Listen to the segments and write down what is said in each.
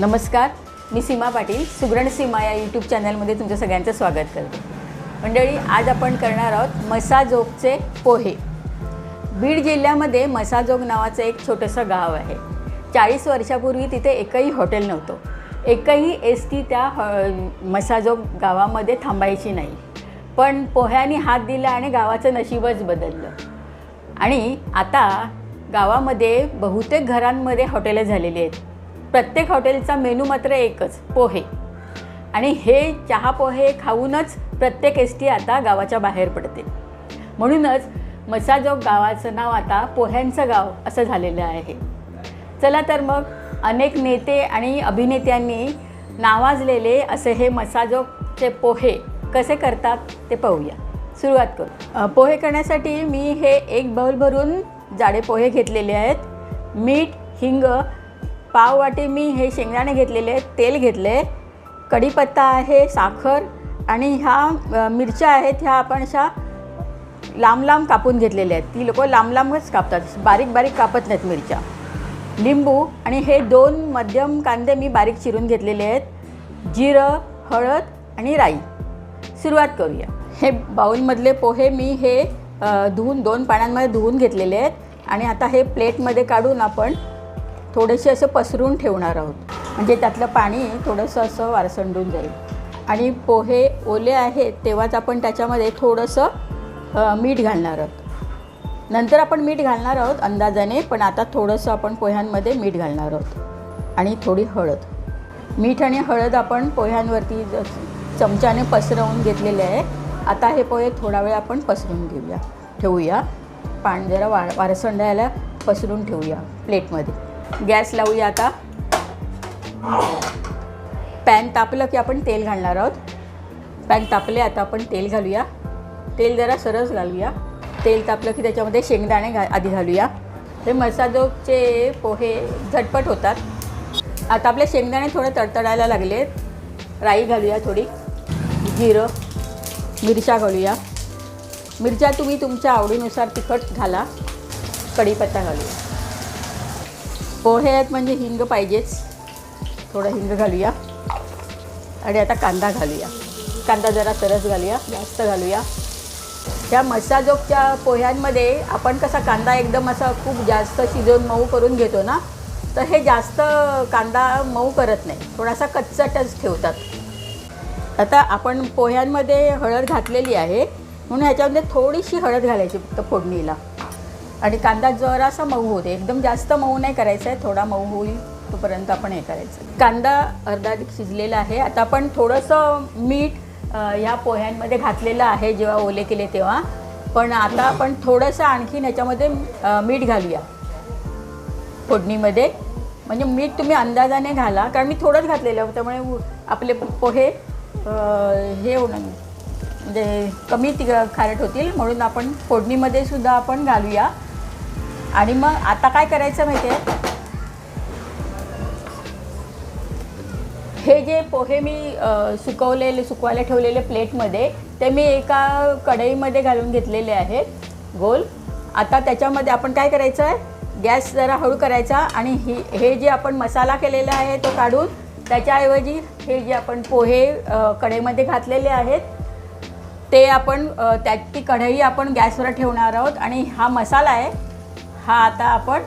नमस्कार मी सीमा पाटील सुगरण सीमा या यूट्यूब चॅनलमध्ये तुमचं सगळ्यांचं स्वागत करते. मंडळी आज आपण करणार आहोत मसाजोगचे पोहे. बीड जिल्ह्यामध्ये मसाजोग नावाचं एक छोटंसं गाव आहे. चाळीस वर्षापूर्वी तिथे एकही हॉटेल नव्हतं. एकही एस टी त्या हॉ- मसाजोग गावामध्ये थांबायची नाही. पण पोह्याने हात दिला आणि गावाचं नशीबच बदललं. आणि आता गावामध्ये बहुतेक घरांमध्ये हॉटेलं झालेली आहेत. प्रत्येक हॉटेलचा मेनू मात्र एकच पोहे. आणि हे चहा पोहे खाऊनच प्रत्येक एस टी आता गावाच्या बाहेर पडते. म्हणूनच मसाजोग गावाचं नाव आता पोह्यांचं गाव असं झालेलं आहे. चला तर मग अनेक नेते आणि अभिनेत्यांनी नावाजलेले असे हे मसाजोगचे पोहे कसे करतात ते पाहूया. सुरुवात करू. पोहे करण्यासाठी मी हे एक बाउल भरून जाडे पोहे घेतलेले आहेत. मीठ हिंग पाववाटी मी हे शेंगदाणे घेतलेले आहेत तेल घेतले कढीपत्ता आहे साखर आणि ह्या मिरच्या आहेत ह्या आपण अशा लांब लांब कापून घेतलेल्या आहेत. ती लोक लांब लांबच कापतात बारीक बारीक कापत नाहीत मिरच्या. लिंबू आणि हे दोन मध्यम कांदे मी बारीक चिरून घेतलेले आहेत. जिरं हळद आणि राई. सुरुवात करूया. हे बाऊलमधले पोहे मी हे धुवून दोन पाण्यामध्ये धुवून घेतलेले आहेत. आणि आता हे प्लेटमध्ये काढून आपण थोडेसे असं पसरून ठेवणार आहोत. म्हणजे त्यातलं पाणी थोडंसं असं वारसंडून जाईल. आणि पोहे ओले आहेत तेव्हाच आपण त्याच्यामध्ये थोडंसं मीठ घालणार आहोत. नंतर आपण मीठ घालणार आहोत अंदाजाने पण आता थोडंसं आपण पोह्यांमध्ये मीठ घालणार आहोत. आणि थोडी हळद. मीठ आणि हळद आपण पोह्यांवरती ज- चमच्याने पसरवून घेतलेले आहे. आता हे पोहे थोडा वेळ आपण पसरून घेऊया ठेवूया. पाणी जरा वा वारसंडायला पसरून ठेवूया प्लेटमध्ये. गॅस लावूया आता. पॅन तापलं की आपण तेल घालणार आहोत. पॅन तापले आता आपण तेल घालूया. तेल जरा सरस घालूया. तेल तापलं की त्याच्यामध्ये शेंगदाणे घा आधी घालूया. हे मसाजोगचे पोहे झटपट होतात. आता आपले शेंगदाणे थोडे तडतडायला लागलेत राई घालूया थोडी. जिरं मिरच्या घालूया. मिरच्या तुम्ही तुमच्या आवडीनुसार तिखट घाला. कढीपत्ता घालूया. पोहे आहेत म्हणजे हिंग पाहिजेच. थोडं हिंग घालूया. आणि आता कांदा घालूया. कांदा जरा सरस घालूया. जास्त घालूया. ह्या मसाजोगच्या पोह्यांमध्ये आपण कसा कांदा एकदम असा खूप जास्त शिजवून मऊ करून घेतो ना तर हे जास्त कांदा मऊ करत नाही. थोडासा कच्चटच ठेवतात. आता आपण पोह्यांमध्ये हळद घातलेली आहे. म्हणून ह्याच्यामध्ये थोडीशी हळद घालायची फक्त फोडणीला. आणि कांदा जरासा मऊ दे. एकदम जास्त मऊ नाही करायचा आहे थोडा मऊ होईल तोपर्यंत आपण हे करायचं. कांदा अर्धा शिजलेला आहे. आता आपण थोडंसं मीठ ह्या पोह्यांमध्ये घातलेलं आहे जेव्हा ओले केले तेव्हा. पण आता आपण थोडंसं आणखीन ह्याच्यामध्ये मीठ घालूया. फोडणीमध्ये. म्हणजे मीठ तुम्ही अंदाजाने घाला. कारण मी थोडंच घातलेलं आहे, त्यामुळे आपले पोहे हे होणार म्हणजे कमी ति खारट होतील. म्हणून आपण फोडणीमध्ये सुद्धा आपण घालूया. आणि मग आता काय करायचं माहिती आहे हे जे पोहे मी सुकवलेले सुकवायला ठेवलेले प्लेटमध्ये ते मी एका कढईमध्ये घालून घेतलेले आहेत. गोल. आता त्याच्यामध्ये आपण काय करायचं आहे गॅस जरा हळू करायचा आणि ही हे जे आपण मसाला केलेला आहे तो काढून त्याच्याऐवजी हे जे आपण पोहे कढईमध्ये घातलेले आहेत ते आपण त्या ती कढई आपण गॅसवर ठेवणार आहोत आणि हा मसाला आहे हा आता आपण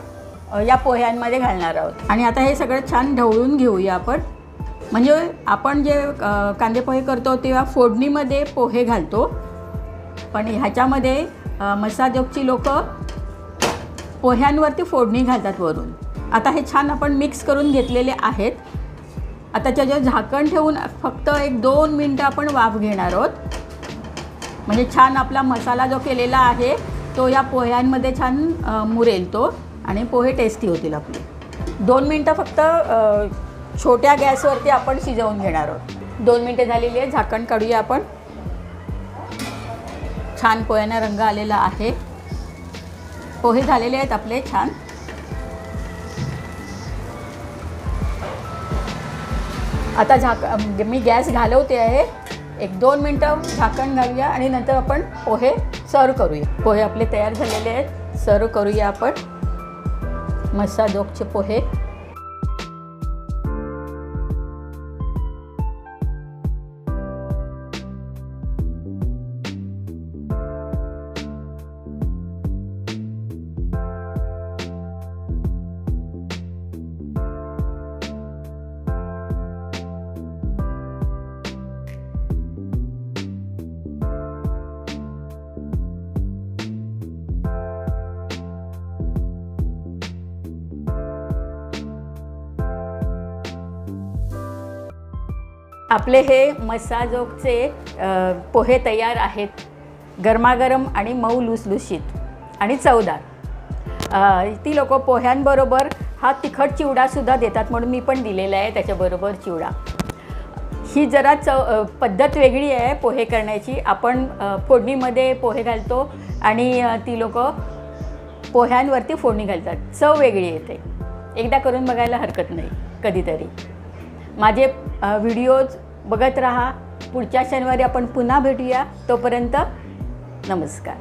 या पोह्यांमध्ये घालणार आहोत. आणि आता हे सगळं छान ढवळून घेऊया आपण. म्हणजे आपण जे कांदे पोहे करतो तेव्हा फोडणीमध्ये पोहे घालतो. पण ह्याच्यामध्ये मसाजोगची लोक पोह्यांवरती फोडणी घालतात वरून. आता हे छान आपण मिक्स करून घेतलेले आहेत. आता त्याच्यावर झाकण ठेवून फक्त एक दोन मिनटं आपण वाफ घेणार आहोत. म्हणजे छान आपला मसाला जो केलेला आहे तो या पोह्यांमध्ये छान मुरेल तो आणि पोहे टेस्टी होतील आपले. दोन मिनटं फक्त छोट्या गॅसवरती आपण शिजवून घेणार आहोत. दोन मिनटं झालेली आहे झाकण काढूया आपण. छान पोह्यांना रंग आलेला आहे. पोहे झालेले आहेत आपले छान. आता झाक म्हणजे मी गॅस घालवते आहे. एक दोन मिनटं झाकण घालूया आणि नंतर आपण पोहे सर्व करूया. पोहे आपले तयार झालेले आहेत. सर्व करूया आपण. मसाजोगचे पोहे. आपले हे मसाजोगचे पोहे तयार आहेत. गरमागरम आणि मऊ लुसलुशीत. आणि चवदार. ती लोक पोह्यांबरोबर हा तिखट चिवडासुद्धा देतात म्हणून मी पण दिलेला आहे त्याच्याबरोबर चिवडा. ही जरा चव पद्धत वेगळी आहे पोहे करण्याची. आपण फोडणीमध्ये पोहे घालतो आणि ती लोक पोह्यांवरती फोडणी घालतात. चव वेगळी येते. एकदा करून बघायला हरकत नाही कधीतरी. माझे व्हिडिओज बघत राहा. पुढच्या शनिवारी आपण पुन्हा भेटूया. तोपर्यंत नमस्कार.